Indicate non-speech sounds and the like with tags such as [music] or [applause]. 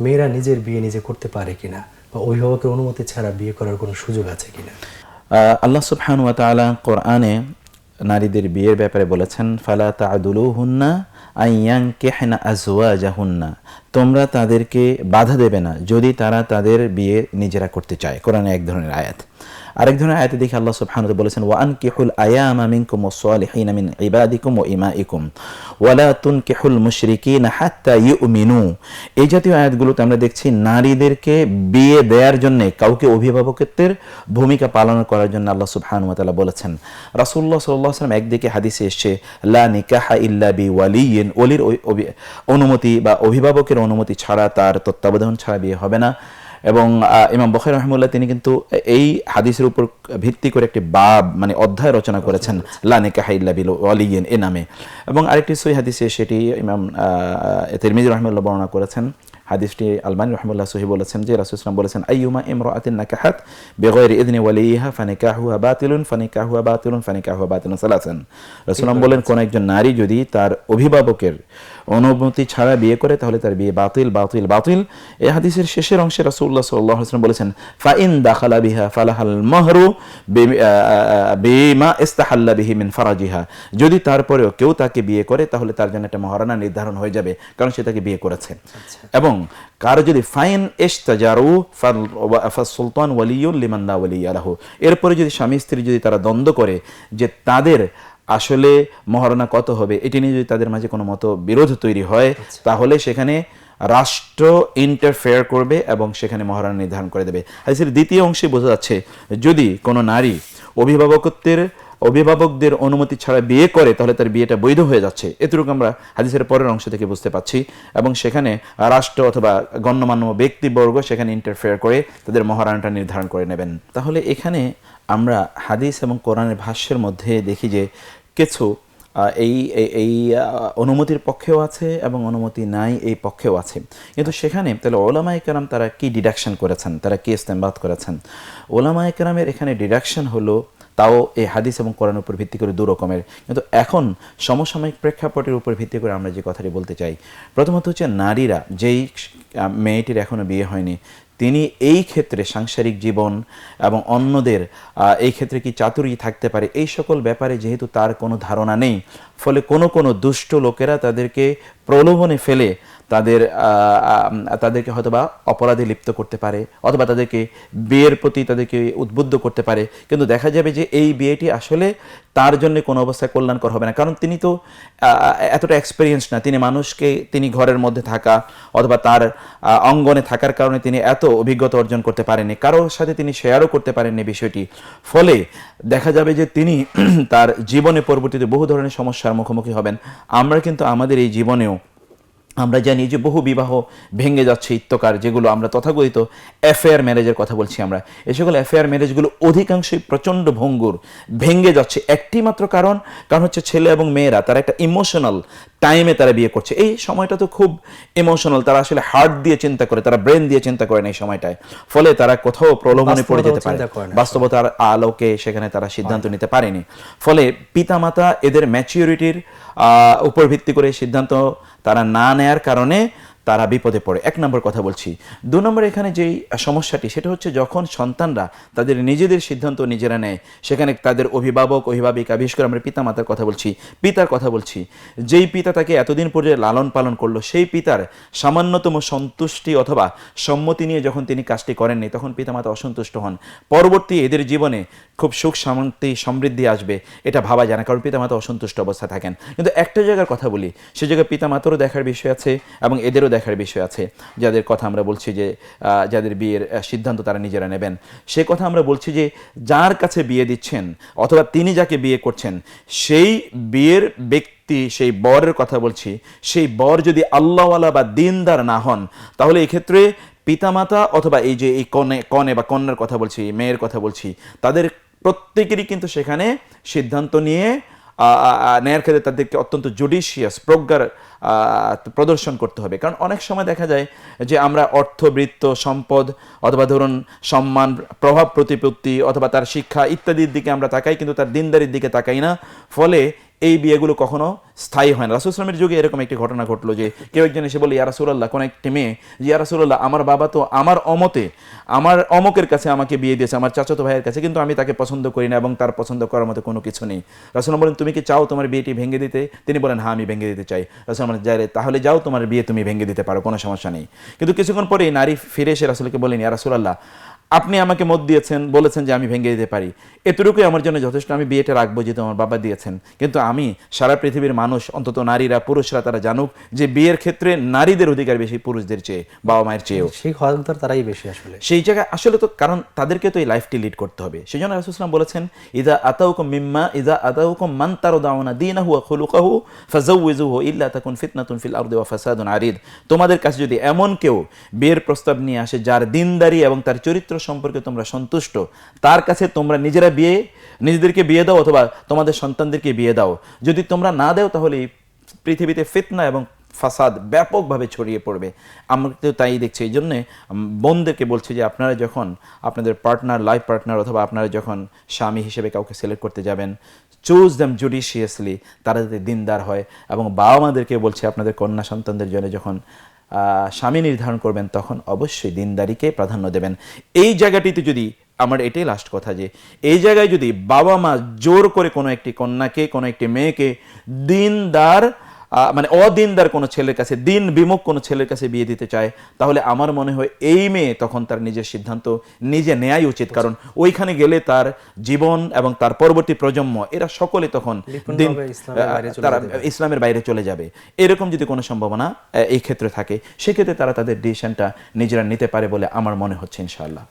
মেয়েরা নিজের বিয়ে নিজে করতে পারে কিনা বা অভিভাবকের অনুমতি ছাড়া বিয়ে করার কোনো সুযোগ আছে কিনা? আল্লাহ সুবহান ওয়া তাআলা কোরআনে নারীদের বিয়ের ব্যাপারে বলেছেন, ফালা তাদুলু হুন্না আইয়াং কেহনা আজওয়াজাহুন্না। তোমরা তাদেরকে বাধা দেবে না যদি তারা তাদের বিয়ে নিজেরা করতে চায়। কোরআনে এক ধরনের আয়াত। আরেক ধরনের আয়াতে দেখে আল্লাহ সুবহানাহু ওয়া বলেছেন, ওয়া আনকিহুল আয়ামা মিনকুম ওয়াস-সালিহিনা মিন ইবাদিকুম ওয়া ইমাইকুম ওয়ালা তুনকিহুল মুশরিকিনা হাত্তা ইউমিনু। এই জাতীয় আয়াতগুলোতে আমরা দেখছি নারীদেরকে বিয়ে দেওয়ার জন্য, কাউকে অভিভাবকত্বের ভূমিকা পালন করার জন্য আল্লাহ সুবহানাহু ওয়া বলেছেন। রাসূলুল্লাহ সাল্লাল্লাহু আলাইহি একদিকে হাদিসে এসেছে, লা নিকাহা ইল্লা বি ওয়ালিয়িন ওলির অনুমতি বা অভিভাবকের অনুমতি ছাড়া তার তত্ত্বাবধান ছাড়া বিয়ে হবে না। এবং ইমাম বখির রহমুল্লাহ তিনি কিন্তু এই হাদিসের উপর ভিত্তি করে একটি বাব মানে অধ্যায় রচনা করেছেন লানে কাহাইল্লা বিল ওয়ালিয়েন এ নামে। এবং আরেকটি সই হাদিসে সেটি ইমাম তিরমিজ রহমুল্লাহ বর্ণনা করেছেন। হাদিসটি আলমানি রহমুল্লাহ সহি বলেছেন যে রাসূল ইসলাম বলেছেন আইয়ুমা ইমরাআতিন নাকাহাত বিগয়রি ইদনি ওয়ালিহা ফানিকাহুহা বাতিলুন ফানিকাহুহা বাতিলুন ফানিকাহুহা বাতিলুন সালাসান। রাসূলুল্লাহ বলেন কোন একজন নারী যদি তার অভিভাবকের অনুমতি ছাড়া বিয়ে করে তাহলে তার বিয়ে বাতিল বাতিল বাতিল এই হাদিসের শেষের অংশে রাসূলুল্লাহ সাল্লাল্লাহু আলাইহি ওয়াসাল্লাম বলেছেন ফাইন দাখালা বিহা ফালাহাল মহরু বিমা ইস্তাহাল্লা বিহি মিন ফারাজিহা যদি তারপরেও কেউ তাকে বিয়ে করে তাহলে তার জন্য একটা মহারণা নির্ধারণ হয়ে যাবে কারণ সে তাকে বিয়ে করেছে। এবং কারও যদি ফাইন ইস্তাজারু সুলতান ওয়ালিউল লিমান লা ওয়ালিয়া লাহু। এরপরে যদি স্বামী স্ত্রী যদি তারা দ্বন্দ্ব করে যে তাদের আসলে মহারণা কত হবে এটি নিয়ে যদি তাদের মাঝে কোনো মতো বিরোধ তৈরি হয় তাহলে সেখানে রাষ্ট্র ইন্টারফেয়ার করবে এবং সেখানে মহারণা নির্ধারণ করে দেবে। হাদিসের দ্বিতীয় অংশে বোঝা যাচ্ছে যদি কোনো নারী অভিভাবকত্বের অভিভাবকদের অনুমতি ছাড়া বিয়ে করে, তাহলে তার বিয়েটা বৈধ হয়ে যাচ্ছে। এতটুকু আমরা হাদিসের পরের অংশ থেকে বুঝতে পাচ্ছি এবং সেখানে রাষ্ট্র অথবা গণ্যমান্য ব্যক্তিবর্গ সেখানে ইন্টারফেয়ার করে, তাদের মহারণাটা নির্ধারণ করে নেবেন। তাহলে এখানে আমরা হাদিস এবং কোরআনের ভাষ্যের মধ্যে দেখি যে কিছু এই, এই- অনুমতির পক্ষেও আছে এবং অনুমতি নাই এই পক্ষেও আছে। কিন্তু সেখানে তাহলে ওলামাই কেরাম তারা কি ডিডাকশন করেছেন? তারা কি ইস্তেমবাদ করেছেন? ওলামাই কেরামের এখানে ডিডাকশন হলো তাও এই হাদিস এবং কোরআনের উপর ভিত্তি করে দু রকমের। কিন্তু এখন সমসাময়িক প্রেক্ষাপটের উপর ভিত্তি করে আমরা যে কথাটি বলতে চাই, প্রথমত হচ্ছে নারীরা, যেই মেয়েটির এখনও বিয়ে হয়নি, তিনি এই ক্ষেত্রে সাংসারিক জীবন এবং অন্যদের এই ক্ষেত্রে কি চাতুরি থাকতে পারে, এই সকল ব্যাপারে যেহেতু তার কোনো ধারণা নেই, ফলে কোনো কোনো দুষ্ট লোকেরা তাদেরকে প্রলোভনে ফেলে তাদের তাদেরকে হয়তোবা অপরাধে লিপ্ত করতে পারে, অথবা তাদেরকে বিয়ের প্রতি তাদেরকে উদ্বুদ্ধ করতে পারে। কিন্তু দেখা যাবে যে এই বিয়েটি আসলে তার জন্য কোনো অবস্থায় কল্যাণকর হবে না। কারণ তিনি তো এতটা এক্সপিরিয়েন্স না। তিনি মানুষকে, তিনি ঘরের মধ্যে থাকা, অথবা তার অঙ্গনে থাকার কারণে তিনি এত অভিজ্ঞতা অর্জন করতে পারেননি। কারোর সাথে তিনি শেয়ারও করতে পারেননি বিষয়টি। ফলে দেখা যাবে যে তিনি [clears throat] তার জীবনে পরবর্তীতে বহু ধরনের সমস্যার মুখোমুখি হবেন। আমরা কিন্তু আমাদের এই জীবনেও আমরা জানি যে বহু বিবাহ ভেঙে যাচ্ছে ইত্যকার, যেগুলো আমরা তথাকথিত অ্যাফেয়ার ম্যারেজের কথা বলছি আমরা। এ সকল অ্যাফেয়ার ম্যারেজগুলো অধিকাংশই প্রচণ্ড ভঙ্গুর, ভেঙে যাচ্ছে। একটি মাত্র কারণ কারণ হচ্ছে ছেলে এবং মেয়েরা, তারা একটা ইমোশনাল টাইমে তারা বিয়ে করছে। এই সময়টা তো খুব ইমোশনাল তারা আসলে হার্ট দিয়ে চিন্তা করে তারা ব্রেন দিয়ে চিন্তা করে না এই সময়টায়। ফলে তারা কোথাও প্রলোভনে পড়ে যেতে পারে। বাস্তবতার আলোকে সেখানে তারা সিদ্ধান্ত নিতে পারেনি। ফলে পিতামাতা এদের ম্যাচিউরিটির উপর ভিত্তি করে সিদ্ধান্ত তারা না নেয়ার কারণে তারা বিপদে পড়ে। এক নম্বর কথা বলছি। দু নম্বর এখানে যেই সমস্যাটি, সেটা হচ্ছে যখন সন্তানরা তাদের নিজেদের সিদ্ধান্ত নিজেরা নেয়, সেখানে তাদের অভিভাবক, অভিভাবিকা, বিশেষ করে আমরা পিতামাতার কথা বলছি, পিতার কথা বলছি, যেই পিতা তাকে এতদিন পর্যন্ত লালন পালন করল, সেই পিতার সামান্যতম সন্তুষ্টি অথবা সম্মতি নিয়ে যখন তিনি কাজটি করেননি, তখন পিতামাতা অসন্তুষ্ট হন। পরবর্তী এদের জীবনে খুব সুখ শান্তি সমৃদ্ধি আসবে, এটা ভাবা যায় না, কারণ পিতামাতা অসন্তুষ্ট অবস্থা থাকেন। কিন্তু একটা জায়গার কথা বলি, সে জায়গায় পিতামাতারও দেখার বিষয় আছে এবং এদেরও দেখার বিষয় আছে, যাদের কথা আমরা বলছি যে যাদের বিয়ের সিদ্ধান্ত তারা নিজেরা নেবেন। সে কথা আমরা বলছি যে, যার কাছে বিয়ে দিচ্ছেন অথবা তিনি যাকে বিয়ে করছেন, সেই বিয়ের ব্যক্তি, সেই বরের কথা বলছি, সেই বর যদি আল্লাহওয়ালা বা দিনদার না হন, তাহলে এই ক্ষেত্রে পিতামাতা অথবা এই যে, এই কনে কনে বা কন্যার কথা বলছি, মেয়ের কথা বলছি, তাদের প্রত্যেকেরই কিন্তু সেখানে সিদ্ধান্ত নিয়ে নেয়ার ক্ষেত্রে তাদেরকে অত্যন্ত জুডিশিয়াস প্রজ্ঞার প্রদর্শন করতে হবে। কারণ অনেক সময় দেখা যায় যে আমরা অর্থবৃত্ত সম্পদ অথবা ধরুন সম্মান, প্রভাব প্রতিপত্তি অথবা তার শিক্ষা ইত্যাদির দিকে আমরা তাকাই কিন্তু তার দিনদারির দিকে তাকাই না। ফলে এই বিয়েগুলো কখনো স্থায়ী হয় না। রাসুল ইসলামের যুগে এরকম একটি ঘটনা ঘটলো যে কেউ একজন এসে বলে ইয়া রাসুল্লাহ কোন একটি মেয়ে? যে, ইয়া রাসুল্লাহ আমার বাবা তো আমার অমতে, আমার অমকের কাছে আমাকে বিয়ে দিয়েছে, আমার চাচাতো ভাইয়ের কাছে, কিন্তু আমি তাকে পছন্দ করি না এবং তার পছন্দ করার মতো কোনো কিছু নেই। রাসুল বলেন, তুমি কি চাও তোমার বিয়েটি ভেঙে দিতে? তিনি বলেন হ্যাঁ আমি ভেঙে দিতে চাই। রাসুল যাই তাহলে যাও, তোমার বিয়ে তুমি ভেঙে দিতে পারো, কোনো সমস্যা নেই। কিন্তু কিছুক্ষণ পরে নারী ফিরে এসে রাসুলকে বলেন ইয়া রাসুল্লাহ আপনি আমাকে মত দিয়েছেন বলেছেন যে আমি ভেঙে দিতে পারি। এতটুকুই আমার জন্য যথেষ্ট। আমি বিয়েটা রাখব যেহেতু আমার বাবা দিয়েছেন। কিন্তু আমি সারা পৃথিবীর মানুষ অন্তত নারীরা পুরুষরা তারা জানুক যে বিয়ের ক্ষেত্রে নারীদের অধিকার বেশি পুরুষদের চেয়ে বাবা মায়ের চেয়েও। সেই হকদার তারাই বেশি আসলে। সেই জায়গায় আসলে তো কারণ তাদেরকে তো এই লাইফটি লিড করতে হবে। সেই জন্য রাসুসলাম বলেছেন ইদা আতাউকুম মিম্মা ইদা আতাউকুম মান তারদাউনা দীনাহু ওয়া খুলুকাহু ফাজাউযুহু ইল্লা তাকুন ফিতনাতুন ফিল আরদি ওয়া ফাসাদুন আরিদ। তোমাদের কাছে যদি এমন কেউ বিয়ের প্রস্তাব নিয়ে আসে যার দিনদারি এবং তার চরিত্র সম্পর্কে তোমরা সন্তুষ্ট, তার কাছে তোমরা নিজেরা বিয়ে, নিজেদেরকে বিয়ে দাও অথবা তোমাদের সন্তানদেরকে বিয়ে দাও। যদি তোমরা না দাও তাহলে পৃথিবীতে ফিতনা এবং ফাসাদ ব্যাপকভাবে ছড়িয়ে পড়বে। আমরা তো তাই দেখছি, এই জন্যে বোনদেরকে বলছি যে আপনারা যখন আপনাদের পার্টনার, লাইফ পার্টনার অথবা আপনারা যখন স্বামী হিসেবে কাউকে সিলেক্ট করতে যাবেন চুজ দ্যাম জুডিশিয়াসলি তারা যাতে দিনদার হয়। এবং বাবা মাদেরকে বলছে, আপনাদের কন্যা সন্তানদের জন্য যখন স্বামী নির্ধারণ করবেন, তখন অবশ্যই দিনদারিকে প্রাধান্য দেবেন। এই জায়গাটিতে যদি আমার এটাই লাস্ট কথা যে, এই জায়গায় যদি বাবা মা জোর করে কোনো একটি কন্যাকে, কোনো একটি মেয়েকে দিনদার মানে অদিনদার কোনো ছেলের কাছে দিন বিমুখ কোনো ছেলের কাছে বিয়ে দিতে চায় তাহলে আমার মনে হয় এই মেয়ে তখন তার নিজের সিদ্ধান্ত নিজে নেয়াই উচিত। কারণ ওইখানে গেলে তার জীবন এবং তার পরবর্তী প্রজন্ম এরা সকলে তখন দিন তারা ইসলামের বাইরে চলে যাবে। এরকম যদি কোনো সম্ভাবনা এই ক্ষেত্রে থাকে সেক্ষেত্রে তারা তাদের ডিসিশনটা নিজেরা নিতে পারে বলে আমার মনে হচ্ছে ইনশাআল্লাহ।